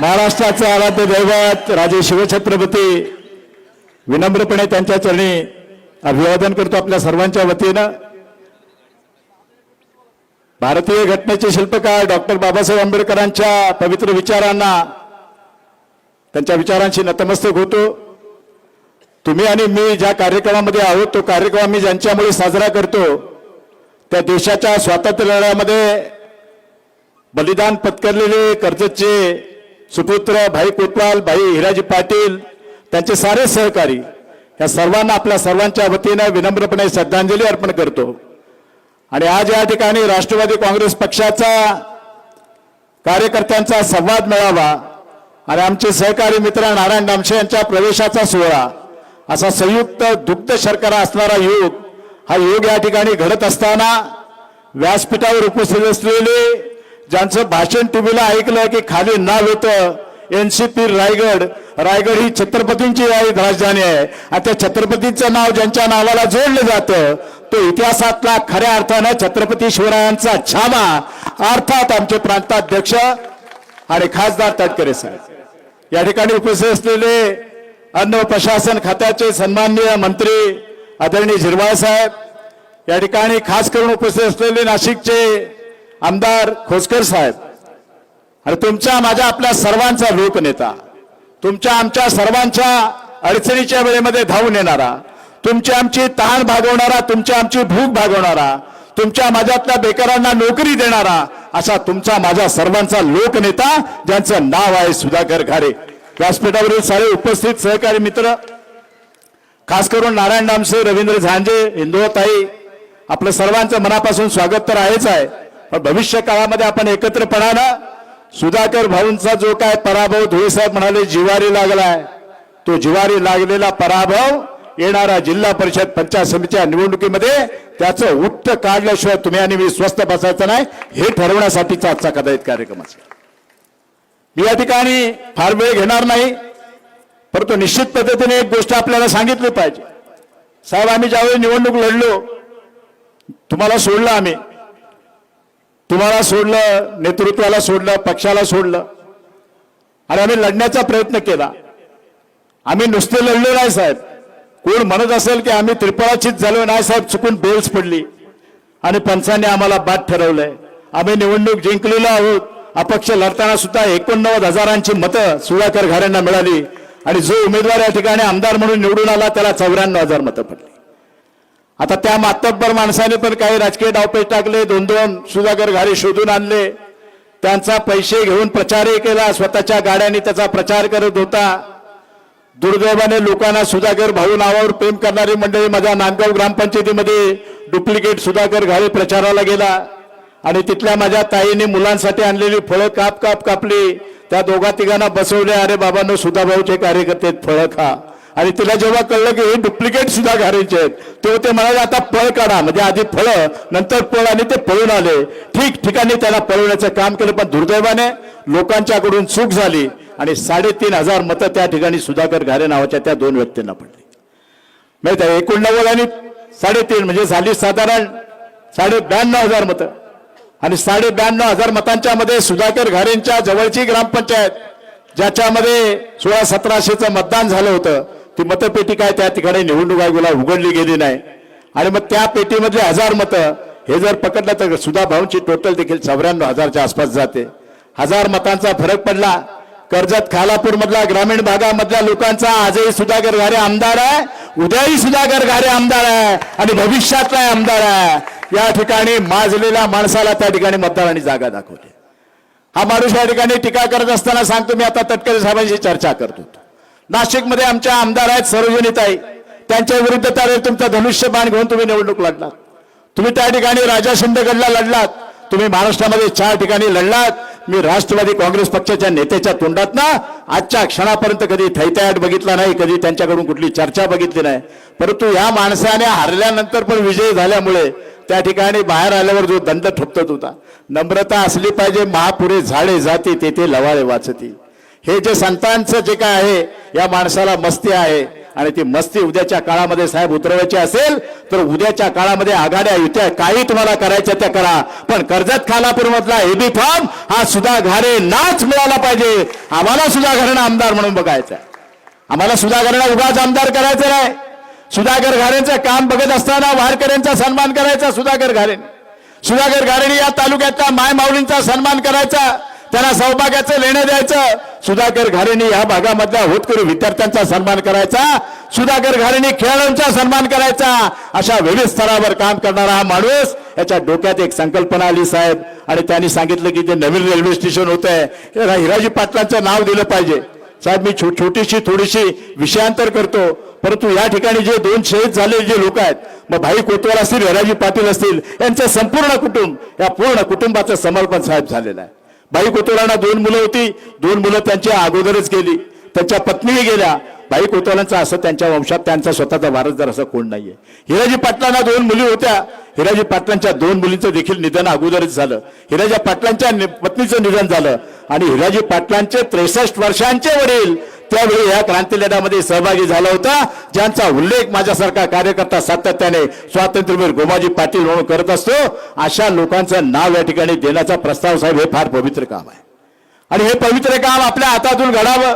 महाराष्ट्राचे आराध्य दैवत राजे शिवछत्रपती विनम्रपणे त्यांच्या चरणी अभिवादन करतो आपल्या सर्वांच्या वतीनं. भारतीय घटनेचे शिल्पकार डॉक्टर बाबासाहेब आंबेडकरांच्या पवित्र विचारांना त्यांच्या विचारांशी नतमस्तक होतो. तुम्ही आणि मी ज्या कार्यक्रमामध्ये आहोत तो कार्यक्रम आम्ही ज्यांच्यामुळे साजरा करतो त्या देशाच्या स्वातंत्र्य लढ्यामध्ये बलिदान पत्करलेले कर्जतचे सुपुत्र भाई कोतवाल भाई हिराजी पाटील त्यांचे सारे सहकारी या सर्वांना आपल्या सर्वांच्या वतीनं विनम्रपणे श्रद्धांजली अर्पण करतो. आणि आज या ठिकाणी राष्ट्रवादी काँग्रेस पक्षाचा कार्यकर्त्यांचा संवाद मिळावा आणि आमचे सहकारी मित्र नारायण दामशे यांच्या प्रवेशाचा सोहळा असा संयुक्त दुग्ध शर्करा असणारा योग हा योग या ठिकाणी घडत असताना व्यासपीठावर उपस्थित असलेले ज्यांचं भाषण टीव्हीला ऐकलं की खाली नाव होतं एनसीपी रायगड. रायगड ही छत्रपतींची राजधानी आहे. आणि त्या छत्रपतीचं नाव ज्यांच्या नावाला जोडलं जातं तो इतिहासातला खऱ्या अर्थानं छत्रपती शिवरायांचा छामा अर्थात आमचे प्रांताध्यक्ष आणि खासदार तटकरे साहेब. या ठिकाणी उपस्थित असलेले अन्न प्रशासन खात्याचे सन्माननीय मंत्री आदरणीय झिरवाळ साहेब या ठिकाणी खास करून उपस्थित असलेले नाशिकचे आमदार खोसकर साहेब आणि तुमच्या माझ्या आपल्या सर्वांचा लोकनेता तुमच्या आमच्या सर्वांच्या अडचणीच्या वेळेमध्ये धावून येणारा तुमची आमची तहान भागवणारा तुमची आमची भूक भागवणारा तुमच्या माझ्यातल्या बेकारांना नोकरी देणारा असा तुमचा माझ्या सर्वांचा लोकनेता ज्यांचं नाव आहे सुधाकर घारे व्यासपीठावरील सारे उपस्थित सहकारी मित्र खास करून नारायण डामसे रवींद्र झांजे हिंदुताई आपलं सर्वांचं मनापासून स्वागत तर आहेच आहे. भविष्य काळामध्ये आपण एकत्रपणानं सुधाकर भाऊंचा जो काय पराभव धुळेसाहेब म्हणाले जिवारी लागलाय तो जिवारी लागलेला पराभव येणारा जिल्हा परिषद पंचायत समितीच्या निवडणुकीमध्ये त्याचं उत्त काढल्याशिवाय तुम्ही आणि मी स्वस्त बसायचं नाही. हे ठरवण्यासाठीचा आजचा कदाचित कार्यक्रम असेल. मी या ठिकाणी फार वेळ घेणार नाही परंतु निश्चित पद्धतीने एक गोष्ट आपल्याला सांगितली पाहिजे. साहेब आम्ही ज्यावेळी निवडणूक लढलो तुम्हाला सोडलं आम्ही. तुम्हाला सोडलं नेतृत्वाला सोडलं पक्षाला सोडलं. आणि आम्ही लढण्याचा प्रयत्न केला. आम्ही नुसते लढलो नाही साहेब. कोण म्हणत असेल की आम्ही त्रिपुराचीच झालो नाही साहेब चुकून बेल्स पडली. आणि पंचांनी आम्हाला बाद ठरवलंय. आम्ही निवडणूक जिंकलेलो आहोत. अपक्ष लढताना सुद्धा एकोणनव्वद हजारांची मतं सुधाकर घारेंना मिळाली. आणि जो उमेदवार या ठिकाणी आमदार म्हणून निवडून आला त्याला चौऱ्याण्णव हजार मतं पडली. आता त्या मातब्बर माणसाने पण काही राजकीय डावपेच टाकले दोन दोन सुधाकर घारे शोधून आणले. त्यांचा पैसे घेऊन प्रचारही केला स्वतःच्या गाड्यांनी त्याचा प्रचार करत होता. दुर्दैवाने लोकांना सुधाकर भाऊ नावावर प्रेम करणारी मंडळी माझ्या नांदगाव ग्रामपंचायतीमध्ये डुप्लिकेट सुधाकर घाळे प्रचाराला गेला. आणि तिथल्या माझ्या ताईने मुलांसाठी आणलेली फळं काप काप कापली. त्या दोघा तिघांना बसवले अरे बाबांनो सुधाभाऊचे कार्यकर्ते फळं खा. आणि तिला जेव्हा कळलं की हे डुप्लिकेट सुद्धा घालायचे आहेत तेव्हा ते म्हणाले आता पळ काढा. म्हणजे आधी फळं नंतर पळ आणि ते पळून आले. ठीक ठिकाणी त्याला पळवण्याचं काम केलं पण दुर्दैवाने लोकांच्याकडून चूक झाली आणि साडेतीन हजार मतं त्या ठिकाणी सुधाकर घारे नावाच्या त्या दोन व्यक्तींना पडली. माहीत आहे एकोणनव्वद आणि साडेतीन म्हणजे झाली साधारण साडे ब्याण्णव हजार मतं. आणि साडे ब्याण्णव हजार मतांच्या मध्ये सुधाकर घारेंच्या जवळची ग्रामपंचायत ज्याच्यामध्ये सोळा सतराशेचं मतदान झालं होतं ती मतपेटी काय त्या ठिकाणी निवडणूक आयोगाला उघडली गेली नाही. आणि मग त्या पेटीमधले हजार मतं हे जर पकडलं तर सुधा भाऊंची टोटल देखील चौऱ्याण्णव हजारच्या आसपास जाते. हजार मतांचा फरक पडला. कर्जत खालापूर मधला ग्रामीण भागामधल्या लोकांचा आजही सुधाकर घारे आमदार आहे. उद्याही सुधाकर घारे आमदार आहे. आणि भविष्यातला आमदार आहे. या ठिकाणी माजलेल्या माणसाला त्या ठिकाणी मतदारांनी जागा दाखवली हा माणूस या ठिकाणी टीका करत असताना सांगतो मी आता तटकरे साहेबांशी चर्चा करतो. नाशिकमध्ये आमच्या आमदार आहेत सरोजनीताई त्यांच्या विरुद्ध त्यावेळी तुमचा धनुष्यबाण घेऊन तुम्ही निवडणूक लढलात. तुम्ही त्या ठिकाणी राजा शिंदेगडला लढलात. तुम्ही महाराष्ट्रामध्ये चार ठिकाणी लढलात. मी राष्ट्रवादी काँग्रेस पक्षाच्या नेत्याच्या तोंडात ना आजच्या क्षणापर्यंत कधी थैतयाट बघितला नाही कधी त्यांच्याकडून कुठली चर्चा बघितली नाही. परंतु या माणसाने हरल्यानंतर पण विजय झाल्यामुळे त्या ठिकाणी बाहेर आल्यावर जो दंड ठोपतत होता. नम्रता असली पाहिजे महापुरे झाडे जाते तेथे लवाळे वाचती. हे जे संतांचं जे काय आहे या माणसाला मस्ती आहे. आणि ती मस्ती उद्याच्या काळामध्ये साहेब उतरवायची असेल तर उद्याच्या काळामध्ये आघाड्या युत्या काही तुम्हाला करायच्या त्या करा. पण कर्जत खालापूर मधला एबी फॉर्म हा सुधा घारे नाच मिळाला पाहिजे. आम्हाला सुधा घराणं आमदार म्हणून बघायचा आम्हाला सुधा घराणा उगाच आमदार करायचं नाही. सुधाकर घारेंचं काम बघत असताना वारकऱ्यांचा सन्मान करायचा सुधाकर घारेन. सुधाकर घारेने या तालुक्यातल्या माय माऊलींचा सन्मान करायचा. त्यांना सौभाग्याचं लेणं द्यायचं. सुधाकर घारेने या भागामधल्या होतकरू विद्यार्थ्यांचा सन्मान करायचा. सुधाकर घारेने खेळाडूंचा सन्मान करायचा. अशा विविध स्तरावर काम करणारा हा माणूस याच्या डोक्यात एक संकल्पना आली साहेब. आणि त्यांनी सांगितलं की ते नवीन रेल्वे स्टेशन होत आहे हिराजी पाटलांचं नाव दिलं पाहिजे. साहेब मी छो छोटीशी थोडीशी विषयांतर करतो. परंतु या ठिकाणी जे दोन शहीद झालेले जे लोक आहेत मग भाई कोतवाल असतील हिराजी पाटील असतील यांचं संपूर्ण कुटुंब या पूर्ण कुटुंबाचं समर्पण साहेब झालेलं आहे. बाई कोतवालांना दोन मुलं होती. दोन मुलं त्यांच्या अगोदरच गेली. त्यांच्या पत्नीही गेल्या. बाई कोतवालांचा असं त्यांच्या वंशात त्यांचा स्वतःचा वारसदार असं कोण नाहीये. हिराजी पाटलांना दोन मुली होत्या. हिराजी पाटलांच्या दोन मुलींचं देखील निधन अगोदरच झालं. हिराजी पाटलांच्या नि- पत्नीचं निधन झालं. आणि हिराजी पाटलांचे त्रेसष्ट वर्षांचे वडील त्यावेळी या क्रांती लढ्यामध्ये सहभागी झाला होता ज्यांचा उल्लेख माझ्यासारखा कार्यकर्ता सातत्याने स्वातंत्र्यवीर गोमाजी पाटील म्हणून करत असतो अशा लोकांचं नाव या ठिकाणी देण्याचा प्रस्ताव साहेब हे फार पवित्र काम आहे. आणि हे पवित्र काम आपल्या हातातून घडावं.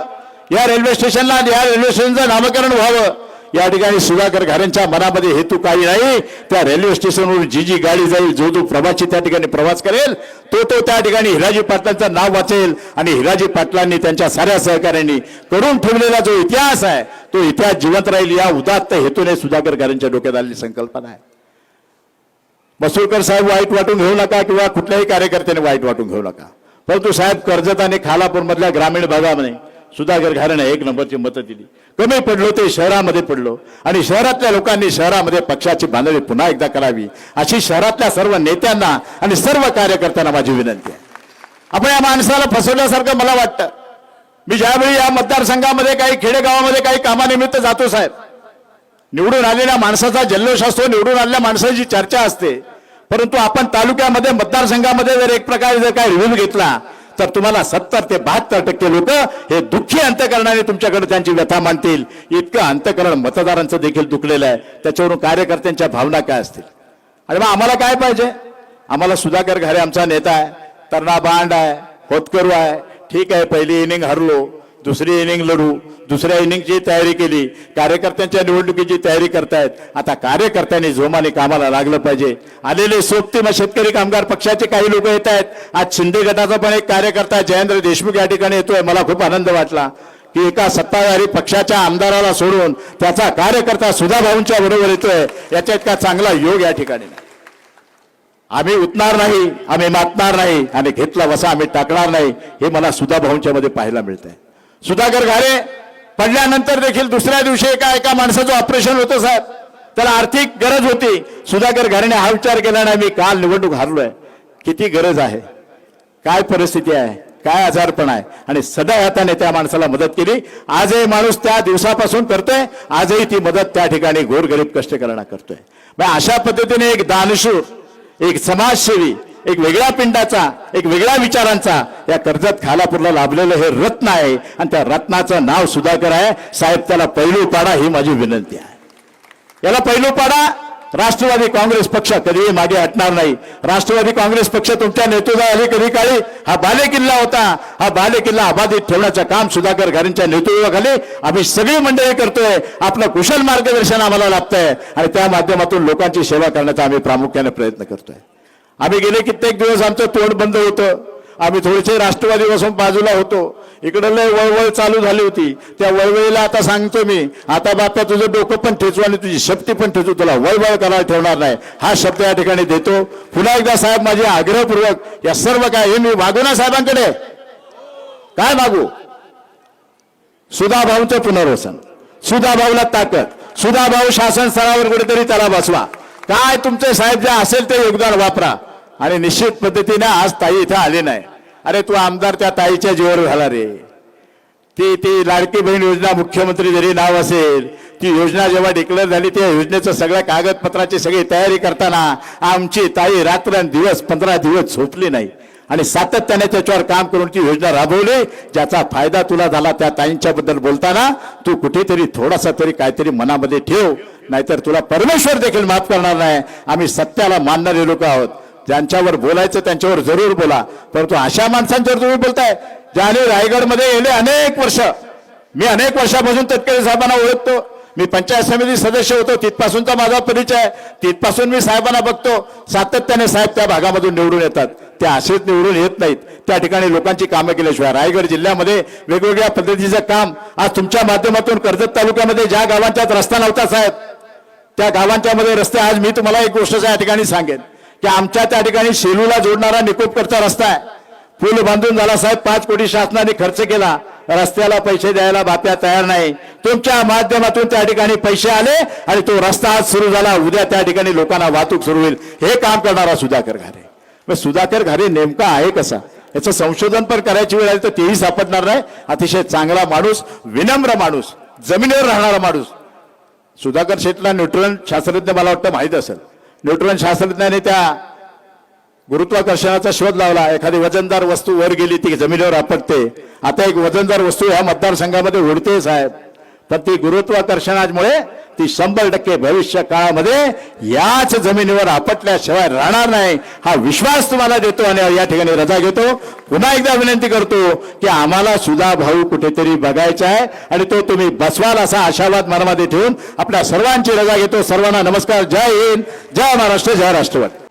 या रेल्वे स्टेशनला या रेल्वे स्टेशनचं नामकरण व्हावं. या ठिकाणी सुधाकर घारेंच्या मनामध्ये हेतू काही नाही. त्या रेल्वे स्टेशनवरून जी जी गाडी जाईल जो जो प्रवासी त्या ठिकाणी प्रवास करेल. तो तो त्या ठिकाणी हिराजी पाटलांचं नाव वाचेल आणि हिराजी पाटलांनी त्यांच्या साऱ्या सहकार्यांनी करून ठेवलेला जो इतिहास आहे तो इतिहास जिवंत राहील. या उदात्त हेतूने सुधाकर घारेंच्या डोक्यात आलेली संकल्पना आहे. मसुळकर साहेब वाईट वाटून घेऊ नका किंवा कुठल्याही कार्यकर्त्याने वाईट वाटून घेऊ नका. परंतु साहेब कर्जत आणि खालापूर मधल्या ग्रामीण भागामध्ये सुधाकर घारेने एक नंबरची मतं दिली. कमी पडलो ते शहरामध्ये पडलो. आणि शहरातल्या लोकांनी शहरामध्ये पक्षाची बांधणी पुन्हा एकदा करावी. अशी शहरातल्या सर्व नेत्यांना आणि सर्व कार्यकर्त्यांना माझी विनंती आहे. आपण या माणसाला फसवल्यासारखं मला वाटतं. मी ज्यावेळी या मतदारसंघामध्ये काही खेडेगावामध्ये काही कामानिमित्त जातो साहेब. निवडून आलेल्या माणसाचा जल्लोष असतो निवडून आलेल्या माणसाची चर्चा असते. परंतु आपण तालुक्यामध्ये मतदारसंघामध्ये जर एक प्रकारे जर काही रिव्ह्यू घेतला तर तुम्हाला सत्तर ते बहात्तर टक्के लोक हे दुःखी अंतकरणाने तुमच्याकडे त्यांची व्यथा मांडतील. इतकं अंतकरण मतदारांचं देखील दुखलेलं आहे. त्याच्यावरून कार्यकर्त्यांच्या भावना काय असतील? आणि मग आम्हाला काय पाहिजे? आम्हाला सुधाकर घरे आमचा नेता आहे. तरणा बांड आहे. होतकरू आहे. ठीक आहे पहिली इनिंग हरलो. दुसरी इनिंग लढू दुसऱ्या इनिंगची तयारी केली कार्यकर्त्यांच्या निवडणुकीची तयारी करतायत. आता कार्यकर्त्यांनी जोमाने कामाला लागलं पाहिजे. आलेले सोबती मग शेतकरी कामगार पक्षाचे काही लोक येत आहेत. आज शिंदे गटाचा पण एक कार्यकर्ता जयेंद्र देशमुख या ठिकाणी येतोय. मला खूप आनंद वाटला की एका सत्ताधारी पक्षाच्या आमदाराला सोडून त्याचा कार्यकर्ता सुधा भाऊंच्या बरोबर येतोय. याच्या इतका चांगला योग या ठिकाणी. आम्ही उतणार नाही आम्ही मातणार नाही आणि घेतला वसा आम्ही टाकणार नाही हे मला सुधा भाऊंच्या मध्ये पाहायला मिळतंय. सुधाकर घारे पडल्यानंतर देखील दुसऱ्या दिवशी एका एका माणसाचं ऑपरेशन होतं साहेब. त्याला आर्थिक गरज होती. सुधाकर घारेने हा विचार केला नाही मी काल निवडणूक हारलोय. किती गरज आहे? काय परिस्थिती आहे? काय आजारपण आहे? आणि सदा हाताने त्या माणसाला मदत केली. आजही माणूस त्या दिवसापासून करतोय. आजही ती मदत त्या ठिकाणी गोरगरीब कष्टकरणा करतोय. मग अशा पद्धतीने एक दानशूर एक समाजसेवी एक वेगळ्या पिंडाचा एक वेगळ्या विचारांचा या कर्जत खालापूरला लाभलेलं हे रत्न आहे. आणि त्या रत्नाचं नाव सुधाकर आहे. साहेब त्याला पैलू पाडा ही माझी विनंती आहे. याला पैलू पाडा राष्ट्रवादी काँग्रेस पक्ष कधीही मागे हटणार नाही. राष्ट्रवादी काँग्रेस पक्ष तुमच्या नेतृत्वाखाली कधी काळी? हा बालेकिल्ला होता. हा बालेकिल्ला अबाधित ठेवण्याचं काम सुधाकर घरांच्या नेतृत्वाखाली आम्ही सगळी मंडळी करतोय. आपलं कुशल मार्गदर्शन आम्हाला लाभतंय. आणि त्या माध्यमातून लोकांची सेवा करण्याचा आम्ही प्रामुख्याने प्रयत्न करतोय. आम्ही गेले कित्येक दिवस आमचं तोंड बंद होतं. आम्ही थोडेसे राष्ट्रवादीपासून बाजूला होतो. इकडे लय वळवळ चालू झाली होती. त्या वळवळीला आता सांगतो मी आता बाप्पा तुझं डोकं पण ठेचू आणि तुझी शक्ती पण ठेचू. तुला वळवळ करायला ठेवणार नाही. हा शब्द या ठिकाणी देतो. पुन्हा एकदा साहेब माझे आग्रहपूर्वक या सर्व काय हे मी मागू ना साहेबांकडे? काय मागू सुधाभाऊचं पुनर्वसन. सुधाभाऊला ताकद. सुधाभाऊ शासन स्तरावर कुठेतरी त्याला बसवा. काय तुमचे साहेब जे असेल ते योगदान वापरा. आणि निश्चित पद्धतीने आज ताई इथं आली नाही. अरे तू आमदार त्या ताईच्या जीवर झाला रे. ती ती लाडकी बहीण योजना मुख्यमंत्री जरी नाव असेल ती योजना जेव्हा डिक्लेअर झाली त्या योजनेचं सगळ्या कागदपत्राची सगळी तयारी करताना आमची ताई रात्र दिवस पंधरा दिवस झोपली नाही. आणि सातत्याने त्याच्यावर काम करून ती योजना राबवली ज्याचा फायदा तुला झाला त्या ताईंच्या बद्दल बोलताना तू कुठेतरी थोडासा तरी काहीतरी मनामध्ये ठेव नाहीतर तुला परमेश्वर देखील माफ करणार नाही. आम्ही सत्याला मानणारे लोक आहोत. ज्यांच्यावर बोलायचं त्यांच्यावर जरूर बोला. परंतु अशा माणसांच्यावर तुम्ही बोलताय ज्याने रायगडमध्ये गेले अनेक वर्ष. मी अनेक वर्षापासून तटकरे साहेबांना ओळखतो. मी पंचायत समिती सदस्य होतो तिथपासूनचा माझा परिचय. आहे तिथपासून मी साहेबांना बघतो. सातत्याने साहेब त्या भागामधून निवडून येतात. ते असेच निवडून येत नाहीत. त्या ठिकाणी लोकांची कामं केल्याशिवाय रायगड जिल्ह्यामध्ये वेगवेगळ्या पद्धतीचं काम आज तुमच्या माध्यमातून कर्जत तालुक्यामध्ये ज्या गावांच्यात रस्ता नव्हता साहेब त्या गावांच्या मध्ये रस्ते आज मी तुम्हाला एक गोष्ट या ठिकाणी सांगेन. की आमच्या त्या ठिकाणी शेलूला जोडणारा निकोपकडचा रस्ता आहे. पूल बांधून झाला साहेब पाच कोटी शासनाने खर्च केला. रस्त्याला पैसे द्यायला बाप्या तयार नाही. तुमच्या माध्यमातून त्या ठिकाणी पैसे आले आणि तो रस्ता आज सुरू झाला. उद्या त्या ठिकाणी लोकांना वाहतूक सुरू होईल. हे काम करणारा सुधाकर घारे. मग सुधाकर घारे नेमका आहे कसा? याचं संशोधन पण करायची वेळ आली तर तेही सापडणार नाही. अतिशय चांगला माणूस विनम्र माणूस जमिनीवर राहणारा माणूस. सुधाकर शेटला न्यूट्रन शास्त्रज्ञ मला वाटतं माहीत असेल. न्यूट्रन शास्त्रज्ञाने त्या गुरुत्वाकर्षणाचा शोध लावला. एखादी वजनदार वस्तू वर गेली ती जमिनीवर आपटते. आता एक वजनदार वस्तू ह्या मतदारसंघामध्ये उडते साहेब. तर ती गुरुत्वाकर्षणामुळे ती शंभर टक्के भविष्य काळामध्ये याच जमिनीवर आपटल्याशिवाय राहणार नाही. हा विश्वास तुम्हाला देतो आणि या ठिकाणी रजा घेतो. पुन्हा एकदा विनंती करतो की आम्हाला सुधा भाऊ कुठेतरी बघायचा आहे आणि तो तुम्ही बसवाल असा आशावाद मनामध्ये ठेवून आपल्या सर्वांची रजा घेतो. सर्वांना नमस्कार. जय हिंद. जय महाराष्ट्र जय राष्ट्रवादी.